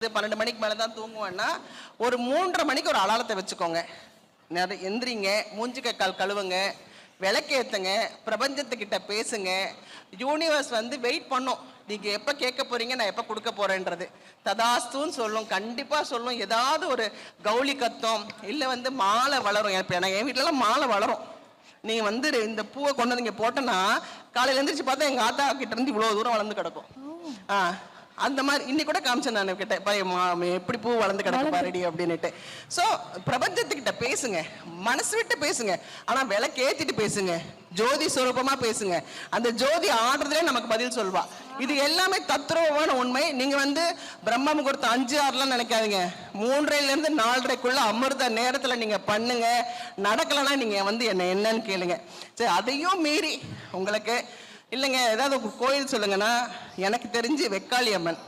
இது பன்னெண்டு மணிக்கு மேலே தான் தூங்குவேன்னா ஒரு மூன்றரை மணிக்கு ஒரு அலாரத்தை வச்சுக்கோங்க. நிறைய எந்திரிங்க மூஞ்சிக்க கால் கழுவுங்க விளக்கேத்துங்க பிரபஞ்சத்துக்கிட்ட பேசுங்க. யூனிவர்ஸ் வந்து வெயிட் பண்ணும். நீங்க எப்ப கேட்க போறீங்க நான் எப்ப கொடுக்க போறேன்றது. ததாஸ்துன்னு சொல்லும் கண்டிப்பா சொல்லும். ஏதாவது ஒரு கௌளி கத்தம் இல்ல வந்து மாலை வளரும். இப்ப நான் என் வீட்டுல எல்லாம் மாலை வளரும். நீ வந்து இந்த பூவை கொண்டு வந்து இங்க போட்டனா காலையில எந்திரிச்சு பார்த்தா எங்க ஆத்தா கிட்ட இருந்து இவ்வளவு தூரம் வளர்ந்து கிடக்கும். ஆ. அந்த மாதிரி இன்னைக்கு கூட காமிச்சேன் நான் கிட்ட பாரு, மா- எப்படி பூ வளர்ந்து கிடக்கு பாருடி அப்படின்னுட்டு. ஸோ பிரபஞ்சத்துக்கிட்ட பேசுங்க. மனசு விட்டு பேசுங்க. ஆனா விளக்கு ஏத்திட்டு பேசுங்க. ஜோதி சுரூபமா பேசுங்க. அந்த ஜோதி ஆடுறதுலே நமக்கு பதில் சொல்வா. இது எல்லாமே தத்ரூபமான உண்மை. நீங்க வந்து பிரம்ம முகூர்த்தம் அஞ்சு ஆறுலாம் நினைக்காதீங்க. மூன்றையில இருந்து நாலரைக்குள்ள அமிர்த நேரத்துல நீங்க பண்ணுங்க. நடக்கலைன்னா நீங்க வந்து என்ன என்னன்னு கேளுங்க. சரி அதையும் மீறி உங்களுக்கு இல்லைங்க ஏதாவது கோயில் சொல்லுங்கன்னா எனக்கு தெரிஞ்சு வெக்காளி அம்மன்.